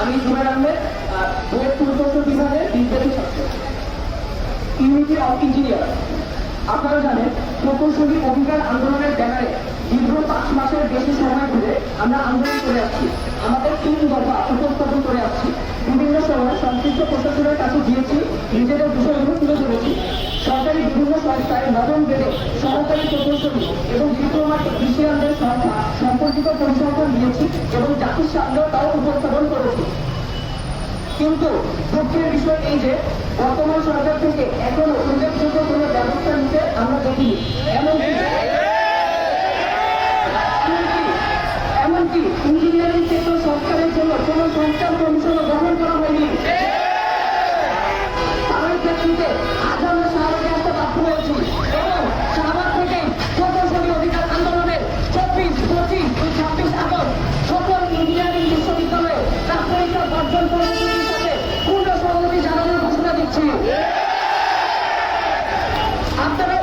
আমি জুবের আহমেদ আহ, বুয়েট পূর্বশোর বিভাগের বিদ্যার্থী ছাত্র। Unity of engineer. আপনারা জানেন প্রকৌশলী অধিকার আন্দোলনের ব্যানারে দীর্ঘ পাঁচ মাসের বেশি সময় ধরে আমরা আন্দোলন করে আসছি। আমাদের তিন দফা উপস্থাপন করে আসছি। বিভিন্ন সময় সংশ্লিষ্ট প্রশাসনের কাছে গিয়েছি নিজেদের বিষয়গুলো তুলে ধরেছি। সরকারি বিভিন্ন সংস্থায় নবম গ্রেডে সহকারী প্রকৌশলী এবং ডিপ্লোমাট কৃষিয়ানদের সংখ্যা সম্পর্কিত পরিসংখ্যান দিয়েছি এবং জাতির সামনেও তাও উপস্থাপন কিন্তু দুঃখের বিষয় এই যে, বর্তমান সরকার থেকে এখনও উল্লেখযোগ্য কোনো ব্যবস্থা নিতে আমরা দেখিনি। এমনকি এমনকি- ইঞ্জিনিয়ারিং সেক্টর সংস্কারের জন্য কোনো সংস্কার কমিশন গ্রহণ করা হয়নি।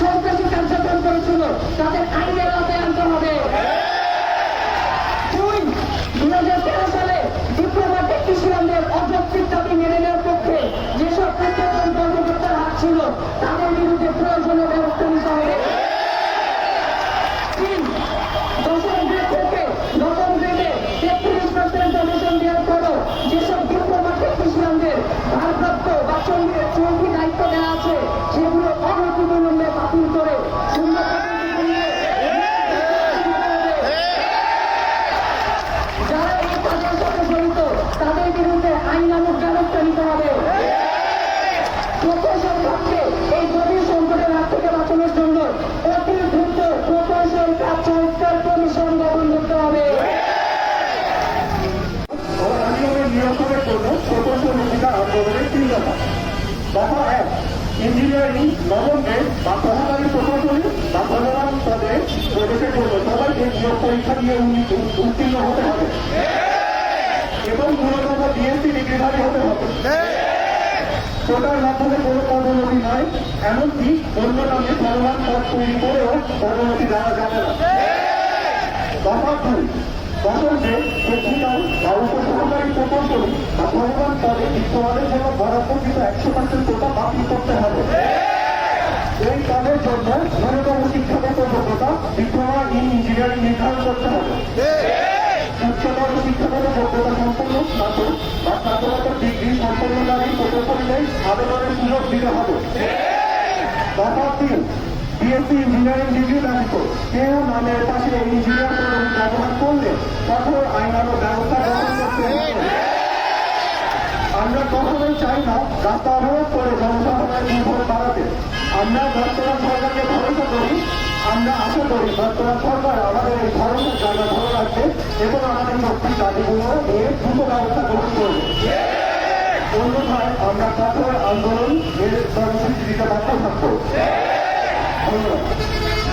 সন্ত্রাসী কার্যক্রম করেছিল, তাদের আইনের আওতায় আনতে হবে। দুই দুই হাজার তেরো সালে ডিপ্লোমা ইসলামদের অযৌক্তিক দাবি মেনে নেওয়ার পক্ষে যেসব প্রত্যেকজন কর্মকর্তার হাত ছিল, তাদের বিরুদ্ধে ব্যবস্থা নিতে হবে। প্রকৌশল খাতকে এই গভীর সংকটের হাত থেকে বাঁচানোর জন্য অতি দ্রুত প্রকৌশল সংস্কার কমিশন গঠন করতে হবে। নিরসনের জন্য প্রকৌশল আন্দোলনের তিন দফা। এক ইঞ্জিনিয়ারিং বা প্রকৌশলী বা ভগবান পদে প্রবেশের জন্য নিয়োগ পরীক্ষা দিয়ে উত্তীর্ণ হতে হবে। এবং ন্যূনতম বিএসসি ডিগ্রিধারী হতে হবে। প্রতার মাধ্যমে কোনো পদোন্নতি নয় এমনকি অন্য নামে ভগবান পদ তৈরি করেও পদোন্নতি দেওয়া যাবে না। একশো পার্সেন্ট করতে হবে। এই কাজের জন্য ইঞ্জিনিয়ারিং নির্ধারণ করতে হবে। উচ্চতর শিক্ষাগত যোগ্যতা সম্পন্নকারী প্রকৌশলীদের আবেদনের সুযোগ দিতে হবে। দফা তিন, বিএসসি ইঞ্জিনিয়ারিং ডিগ্রি ব্যতীত কেউ নামের পাশে ইঞ্জিনিয়ার ব্যবহার করলে কঠোর আইনানুগ ব্যবস্থা গ্রহণ করতে আমরা কখনোই চাই না রাস্তা অবরোধ করে জনসাধারণের নির্ভর বাড়াতে। আমরা বর্তমান সরকারকে ভরসা করি। আমরা আশা করি বর্তমান সরকার আমাদের এই ভরসার জায়গা ধরে রাখবে এবং আমাদের শক্তি দাবিগুলো নিয়ে দ্রুত ব্যবস্থা গ্রহণ করবে। অন্যথায় আমরা কঠোর আন্দোলন এর কর্মসূচি দিতে বাধ্য থাকব। ধন্যবাদ।